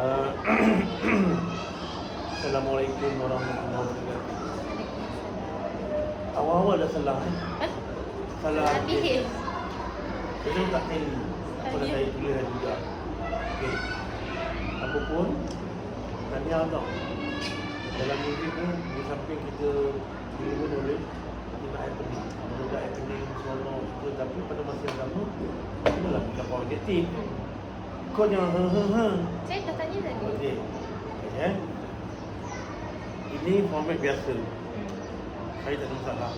Uh, Assalamualaikum warahmatullahi wabarakatuh. Awal-awal dah salah eh. Salah. Habis. Betul tak tally? Apa dah Tanya. saya tulis dah juga. Okey. Apa pun tahniah tau. Dalam muzik ni di samping kita pun boleh kita nak happening. Kalau dah happening seronok suka tapi pada masa yang sama kita lah bukan objektif. Kau jangan ha ha ha. Saya dah tanya tadi. Okey. Okey eh. Ini format biasa. Hmm. Saya tak ada masalah.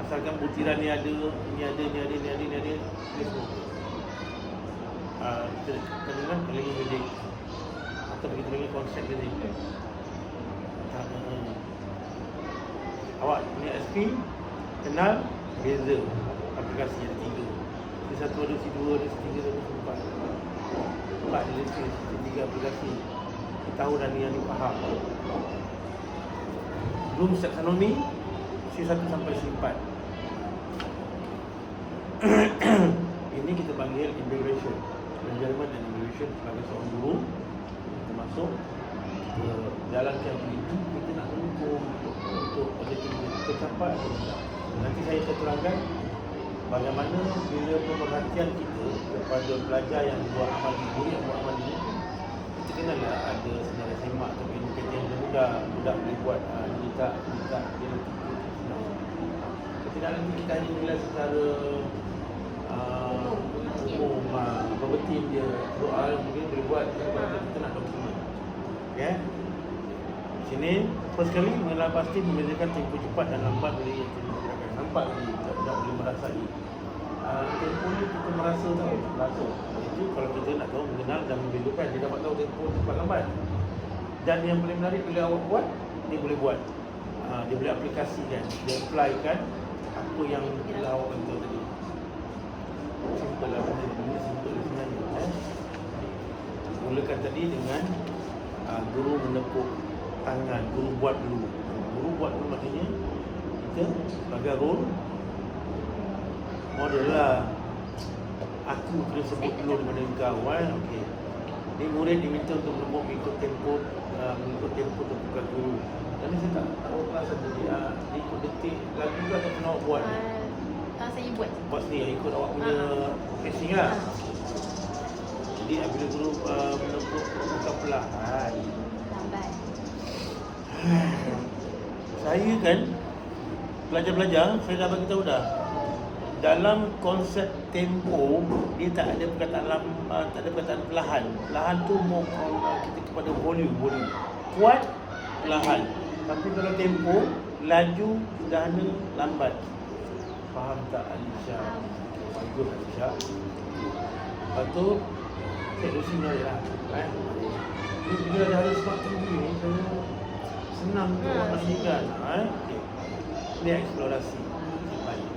Asalkan butiran ni ada, ni ada, ni ada, ni ada, ni ada, ni semua. Ah, kita kenal lagi jadi atau kita panggil konsep ah, ah. Awak ni SP kenal beza aplikasi ada tiga. Di satu ada si dua, ada si tiga, ada si empat. Empat si tiga aplikasi. Tahu dah ni yang ni faham. Room taxonomy C1 sampai C4 Ini kita panggil integration Management dan integration sebagai seorang guru Kita masuk ke jalan yang begitu Kita nak untuk, untuk objektif kita tercapai atau tidak Nanti saya akan terangkan Bagaimana bila pemerhatian kita kepada pelajar yang buat amal di yang buat amal ini kita kenal lah ada senarai semak atau indikator yang mudah mudah boleh buat uh, minta minta dia nak ikut senang. Tidak nanti kita hanya nilai secara uh, umum uh, berbetin dia soal mungkin boleh buat kita nak dokumen. Okay? Sini first kali mengenal pasti membezakan tempoh cepat dan lambat dari yang kita gunakan. Nampak ni tak, tak boleh merasai. Uh, tempoh ni kita merasa tahu langsung. Itu kalau kita nak tahu mengenal dan membezakan dia dapat tahu tempoh cepat lambat. Dan yang paling menarik bila awak buat dia boleh buat. Uh, dia boleh aplikasikan, dia applykan apa yang telah awak kata tadi. Simple lah benda simple sebenarnya. Eh? Mulakan tadi dengan uh, guru menepuk tangan, guru buat dulu. Guru buat dulu maksudnya kita sebagai role model lah. Aku kena sebut dulu daripada kau kan. Okey. Ni murid diminta untuk menepuk mengikut tempo uh, mengikut tempo tepukan guru. Ni saya tak tahu tadi uh, dia ikut detik lagu ke atau kena buat ni? Ah, ah, saya buat. Buat sendiri ikut awak punya Ah. pacing lah. Jadi apabila guru uh, menepuk bukan perlahan. Saya kan pelajar-pelajar saya dah bagi tahu dah dalam konsep tempo dia tak ada perkataan lambat, tak ada perkataan perlahan. Perlahan tu more uh, kita kepada volume, volume. Kuat, perlahan. Tapi kalau tempo, laju, sederhana, lambat. Faham tak Alisha? Bagus Alisha. Lepas tu, saya dia lah. Kan? Ni bila dah ada smart tinggi ni, saya senang untuk orang pastikan. Eh? Okay. Ni eksplorasi. Baik.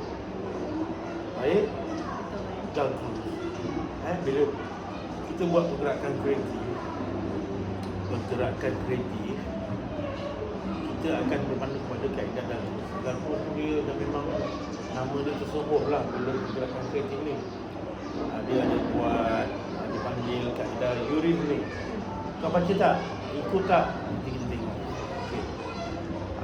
Baik. Jangan. Eh, bila kita buat pergerakan kreatif, pergerakan kreatif, kita akan berpandu kepada kaedah dan dan pun dia dah memang nama dia tersuruh lah bila pergerakan kreatif ni. Ah, Dia ada buat, dia panggil kaedah Yurin ni. Kau baca tak? Ikut tak? Nanti kita.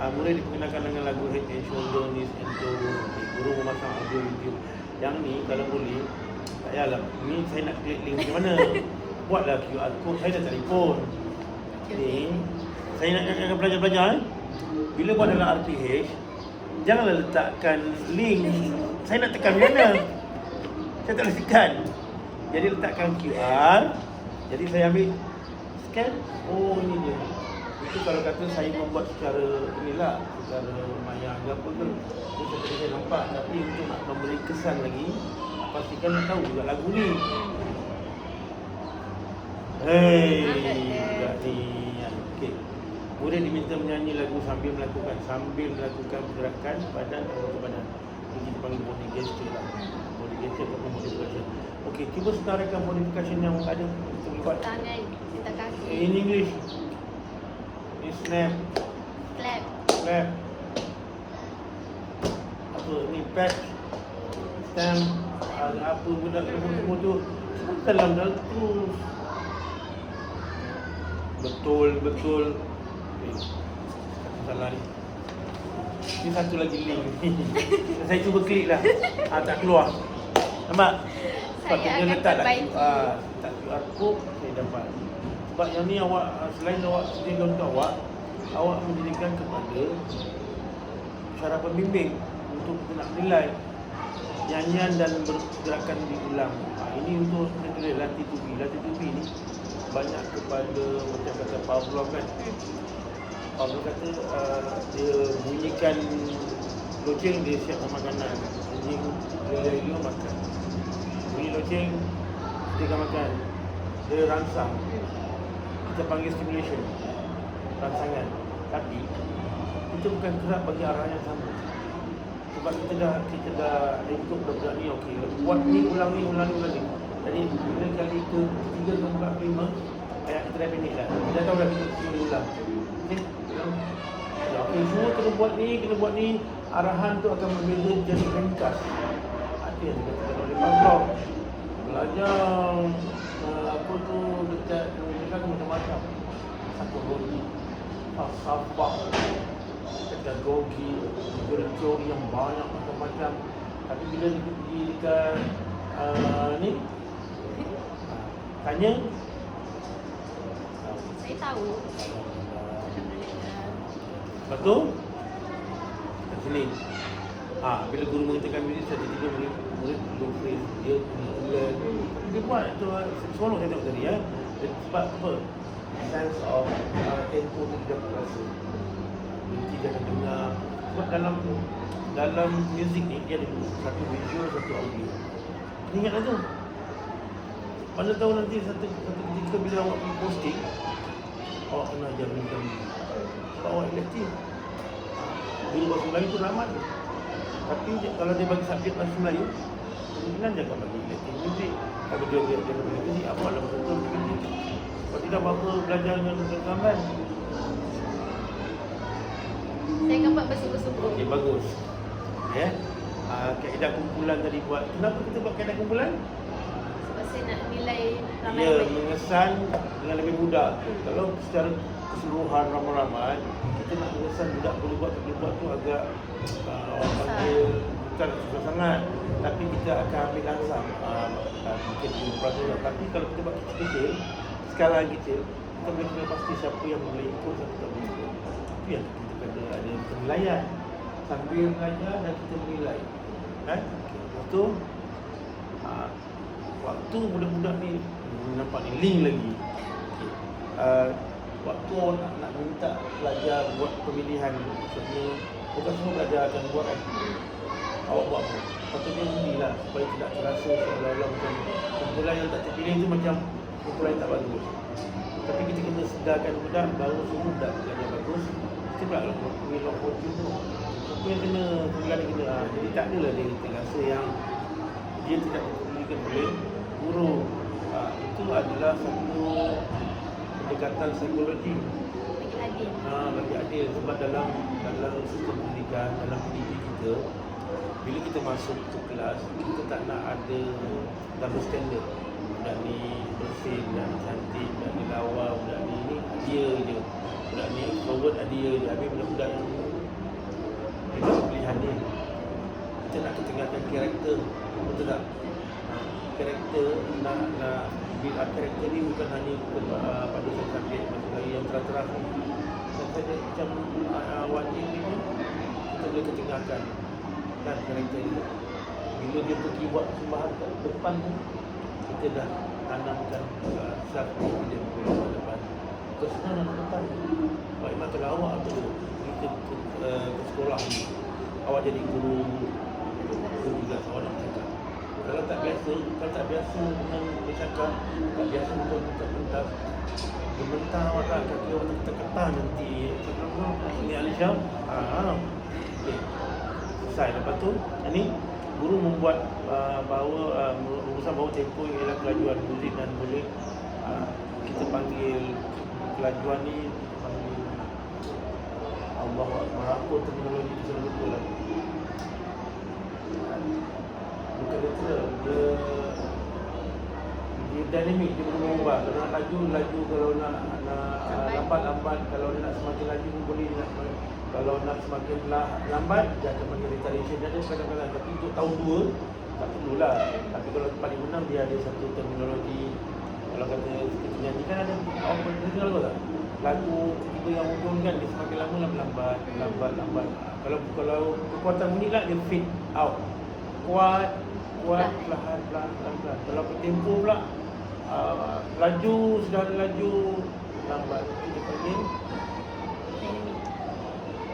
Uh, mulai diperkenalkan dengan lagu Head and Shoulder, Knees and. Okay. Guru memasang audio video. Yang ni kalau boleh, tak payahlah. Ni saya nak klik link macam mana? Buatlah QR code. Saya dah telefon. Ni, saya nak ingatkan pelajar-pelajar eh. Bila buat dalam RPH, janganlah letakkan link. Saya nak tekan mana? Saya tak boleh tekan. Jadi letakkan QR. Jadi saya ambil scan. Oh ini dia. Itu kalau kata saya membuat secara inilah, secara maya ke apa ke. Itu saya saya nampak. Tapi untuk nak memberi kesan lagi, pastikan tahu juga lagu ni. Hei, budak ni. Okey. Kemudian diminta menyanyi lagu sambil melakukan sambil melakukan pergerakan badan dan bentuk badan. Ini kita panggil body gesture lah. Body gesture ataupun modification. Okey, cuba setarakan modification yang ada. Kita boleh buat. Tangan, kita kaki. In English. Snap, Clap. clap. Apa ni patch, stamp, ah, apa benda semua semua tu. Sebutkan dalam dalam terus. betul-betul eh, salah ni. Ni satu lagi link ni. Saya cuba klik lah. Ah, tak keluar. Nampak? Saya Sepatutnya akan letak lah. Ah, tak QR code dapat. Sebab yang ni awak ah, selain awak sediakan untuk awak, awak menjadikan kepada syarah pembimbing untuk kita nak nilai nyanyian dan bergerakan diulang. Ha, ini untuk nilai latih tubi. Latih tubi ni banyak kepada macam kata Pavlov kan. Pavlov kata uh, dia bunyikan loceng dia siap makanan. Anjing dia makan. Bunyi loceng dia akan makan. Dia rangsang. Kita panggil stimulation. Rangsangan. Tapi itu bukan gerak bagi arah yang sama. Sebab kita dah kita dah ikut budak ni okey buat ni ulang ni ulang ni ulang ni. Jadi bila kali ke tiga ke empat lima ayat kita dah finish dah. Kita tahu dah kita kena ulang. Okey? Ya, okey semua kena buat ni kena buat ni arahan tu akan berbeza jadi ringkas. Ada yang dikatakan oleh Pavlov belajar uh, apa tu dekat dekat macam-macam psikologi falsafah pedagogi, guru teori yang banyak macam-macam. Tapi bila dia pergi dekat uh, ni, tanya, Saya tahu. Lepas tu, kat sini. Ah, bila guru mengatakan murid, saya tiba murid, murid belum phrase, dia ulang. Dia buat tu, seronok saya tengok tadi ya. Dia Sebab apa? Sense of uh, tempo tu dia dapat rasa. Nanti dia akan dengar. Sebab dalam dalam muzik ni dia ada dua. Satu visual, satu audio. Kena ingat lah tu. Mana tahu nanti satu, satu ketika bila awak posting, awak kena ajar berikan Sebab awak elektif. Guru bahasa Melayu tu ramai. Tapi dia- kalau dia bagi subjek bahasa Melayu, kemungkinan dia akan bagi elektif muzik. Kalau dia dia dia bagi muzik, apa lah betul muzik. Kalau tidak apa belajar dengan rekaman. Saya buat bersungguh-sungguh. Okey, bagus. Ya. Uh, kaedah kumpulan tadi buat. Kenapa kita buat kaedah kumpulan? Sebab saya nak nilai Ia ramai-ramai. mengesan dengan lebih mudah. Hmm. Kalau secara keseluruhan ramai-ramai, kita nak mengesan budak boleh buat boleh buat tu agak uh, orang panggil bukan susah sangat. Tapi kita akan ambil langsam. Uh, uh, mungkin 50% Tapi kalau kita buat kecil-kecil, skala kecil, kita boleh kena pasti siapa yang boleh ikut, siapa tak boleh. Itu yang kita kena ada penilaian. Sambil belajar dan kita menilai. Kan? Okay. Uh, waktu budak-budak ni nampak ni link lagi. Okay. Uh, waktu awak nak, nak minta pelajar buat pemilihan maksudnya bukan semua pelajar akan buat kan. Awak buat apa? Patutnya inilah supaya tidak terasa seolah-olah macam kumpulan yang tak terpilih tu macam kumpulan yang tak bagus. Tapi kita kena sedarkan budak bahawa semua budak belajar bagus. Kita pula lah wheel of fortune tu. Siapa yang kena kumpulan yang kena. ah, Jadi tak adalah dia kita rasa yang dia tidak dipedulikan oleh guru. Ha, itu adalah satu pendekatan psikologi Bagi adil. ha, bagi adil sebab dalam dalam sistem pendidikan dalam pendidik kita bila kita masuk ke kelas kita tak nak ada double standard. Budak ni bersih, budak ni cantik, budak ni lawa, budak ni ni dia je. Budak ni forward dia je. Habis budak-budak yang dia buat pilihan ni kita nak ketengahkan karakter. Betul tak? Karakter nak nak build up karakter ni bukan hanya kepada pada subjek lagi yang terang-terang. Ni saja macam uh, wajib ni kita boleh ketengahkan kan karakter ni bila dia pergi buat persembahan kat depan tu kita dah tanamkan uh, confidence dia ke depan. Kau senang nak depan. Baiklah kalau awak tu. Pergi ke, uh, ke sekolah ni. Awak jadi guru. Guru juga awak nak cakap. Kalau tak biasa kalau tak biasa dengan bercakap tak biasa untuk untuk pentas Gementar awak tak kaki awak tak ketar nanti Ini Alisha? Ah, okay. Selesai lepas tu Ini guru membuat uh, bahawa uh, Merumuskan bahawa tempoh ialah kelajuan muzik dan boleh uh, Kita panggil kelajuan ni Kita panggil Allah Akbar Apa terminologi tu saya lupa lah. Bukan literal Dia Dia dia dynamic dia boleh berubah. Kalau nak laju laju. Kalau nak nak uh, Lambat. lambat kalau nak semakin laju boleh nak semakin, kalau nak semakin lah, lambat dia akan panggil retardation dia ada kadang-kadang tapi untuk tahun 2 tak perlulah. Tapi kalau paling menang dia ada satu terminologi kalau kata kita nyanyi kan ada apa dia dengar lagu tak? Lagu tiba yang hujung kan dia semakin lama lambat lambat lambat lambat. Kalau kalau kekuatan bunyi lah dia fade out. Kuat kuat perlahan perlahan perlahan, perlahan. kalau tempo pula uh, laju sudah laju lambat. Itu dia panggil.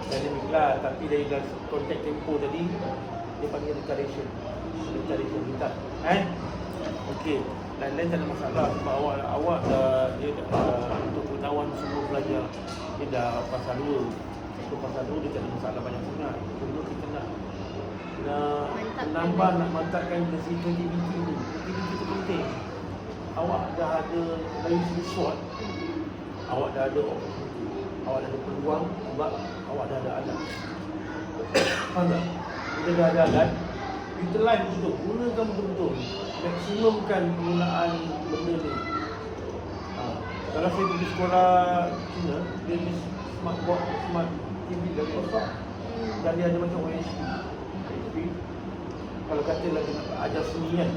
Dynamic lah tapi dari dalam konteks tempo tadi dia panggil retardation retardation retard eh? Okey. Lain-lain tak ada masalah sebab awak awak dah dia dah, untuk pengetahuan semua pelajar dia dah pasal 2 so pasal 2 dia tak ada masalah banyak sangat. Cuma kita nak nak lagi. nak mantapkan dari creativity tu. Creativity tu penting. Awak dah ada dari segi SWOT awak dah ada awak dah ada peluang sebab awak dah ada alat faham tak? bila dah ada alat utilize betul gunakan betul maksimumkan penggunaan benda ni. Ha. kalau saya pergi sekolah Cina dia ni smart board smart TV dari kosong Hmm. dan dia ada macam OSP OSP kalau katalah dia nak ajar seni kan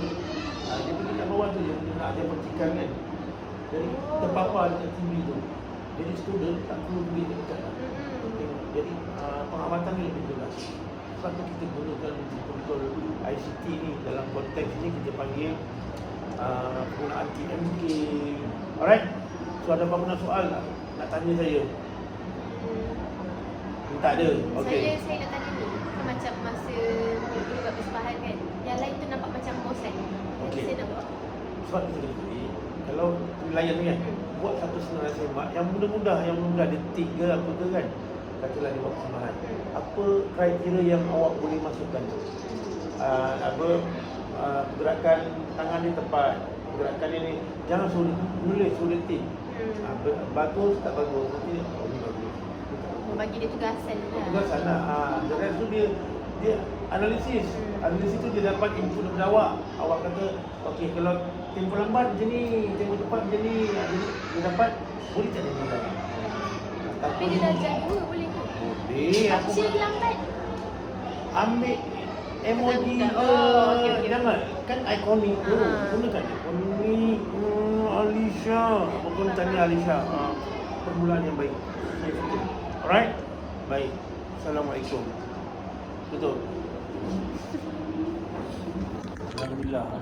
ha, dia pergi kat bawah tu dia, dia nak ajar percikan kan. Jadi terpapar dekat TV tu jadi student tak perlu pergi dekat lah. Jadi uh, pengamatan ni lebih jelas. Sebab tu kita gunakan betul ICT ni dalam konteks ni kita panggil uh, penggunaan TMK. Alright? So ada apa-apa soal tak? Nak tanya saya? Hmm. Tak ada. Okey. Saya saya nak tanya ni. Macam masa dulu kat persembahan kan. Yang lain tu nampak macam bosan. Okey. saya nak buat. Sebab kita kena kalau layan ni kan, buat satu senarai semak yang mudah-mudah, yang mudah detik ke apa ke kan. Katalah dia buat persembahan. Apa kriteria yang awak boleh masukkan tu? uh, apa uh, pergerakan tangan ni tepat pergerakan ni jangan suruh nulis suruh detik uh, bagus tak bagus nanti oh bagus bagi dia tugasan lah. tugas sana ah uh, dan tu dia dia analisis Hmm. analisis tu dia dapat input daripada awak awak kata okey kalau tempoh lambat macam ni tempoh cepat macam ni ah, dia, dapat boleh tak dia nilai Tapi dia dah jadi dua boleh ke? boleh aku Kecil lambat. ambil emoji ke oh, okey, okey. jangan kan ikonik tu Ha. gunakan ikonik hmm, Alisha bukan tanya Alisha ha. permulaan yang baik alright baik Assalamualaikum betul Alhamdulillah